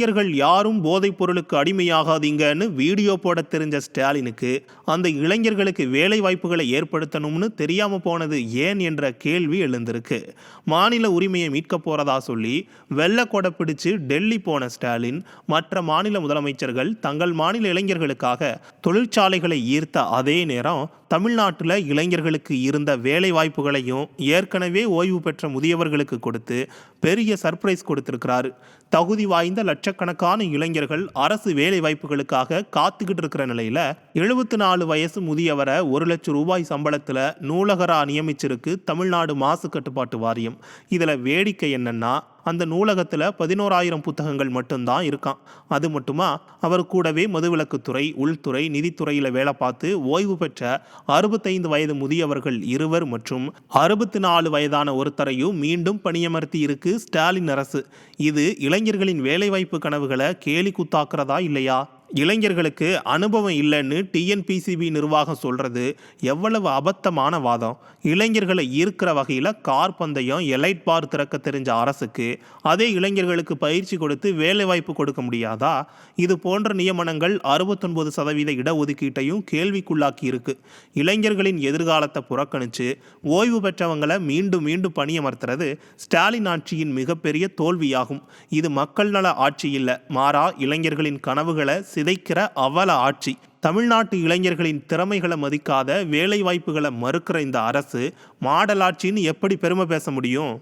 இளைஞர்கள் யாரும் போதைப் பொருளுக்கு அடிமையாகாதீங்கன்னு வீடியோ போட தெரிஞ்ச ஸ்டாலினுக்கு அந்த இளைஞர்களுக்கு வேலை வாய்ப்புகளை ஏற்படுத்தணும்னு தெரியாம போனது ஏன் என்ற கேள்வி எழுந்திருக்கு. மாநில உரிமையை மீட்க போறதா சொல்லி வெள்ள கொடை பிடிச்சு டெல்லி போன ஸ்டாலின் மற்ற மாநில முதலமைச்சர்கள் தங்கள் மாநில இளைஞர்களுக்காக தொழிற்சாலைகளை ஈர்த்த அதே நேரம் தமிழ்நாட்டில் இளைஞர்களுக்கு இருந்த வேலை வாய்ப்புகளையும் ஏற்கனவே ஓய்வு பெற்ற முதியவர்களுக்கு கொடுத்து பெரிய சர்ப்ரைஸ் கொடுத்திருக்கிறாரு. தகுதி வாய்ந்த லட்சக்கணக்கான இளைஞர்கள் அரசு வேலை வாய்ப்புகளுக்காக காத்துக்கிட்டு இருக்கிற நிலையில் எழுபத்தி நாலு வயசு முதியவரை ஒரு லட்சம் ரூபாய் சம்பளத்தில் நூலகரா நியமிச்சிருக்கு தமிழ்நாடு மாசு கட்டுப்பாட்டு வாரியம். இதில் வேடிக்கை என்னன்னா அந்த நூலகத்தில் பதினோராயிரம் புத்தகங்கள் மட்டும்தான் இருக்கான். அது மட்டுமா? அவர் கூடவே மதுவிலக்குத்துறை உள்துறை நிதித்துறையில் வேலை பார்த்து ஓய்வு பெற்ற அறுபத்தைந்து வயது முதியவர்கள் இருவர் மற்றும் அறுபத்தி நாலு வயதான ஒருத்தரையும் மீண்டும் பணியமர்த்தி இருக்கு ஸ்டாலின் அரசு. இது இளைஞர்களின் வேலைவாய்ப்பு கனவுகளை கேலி குத்தாக்குறதா இல்லையா? இளைஞர்களுக்கு அனுபவம் இல்லைன்னு டிஎன்பிசிபி நிர்வாகம் சொல்கிறது எவ்வளவு அபத்தமான வாதம். இளைஞர்களை ஈர்க்கிற வகையில் கார் பந்தயம் எலைட் பார் திறக்க தெரிஞ்ச அரசுக்கு அதே இளைஞர்களுக்கு பயிற்சி கொடுத்து வேலைவாய்ப்பு கொடுக்க முடியாதா? இது போன்ற நியமனங்கள் அறுபத்தொன்பது சதவீத இடஒதுக்கீட்டையும் கேள்விக்குள்ளாக்கி இருக்கு இளைஞர்களின் எதிர்காலத்தை புறக்கணித்து ஓய்வு பெற்றவங்களை மீண்டும் மீண்டும் பணியமர்த்துறது ஸ்டாலின் ஆட்சியின் மிகப்பெரிய தோல்வியாகும். இது மக்கள் நல ஆட்சி இல்லை. மாறா இளைஞர்களின் கனவுகளை சிதைக்கிற அவல ஆட்சி. தமிழ்நாட்டு இளைஞர்களின் திறமைகளை மதிக்காத வேலை வாய்ப்புகளை மறுக்கிற இந்த அரசு மாடல் ஆட்சின்னு எப்படி பெருமை பேச முடியும்?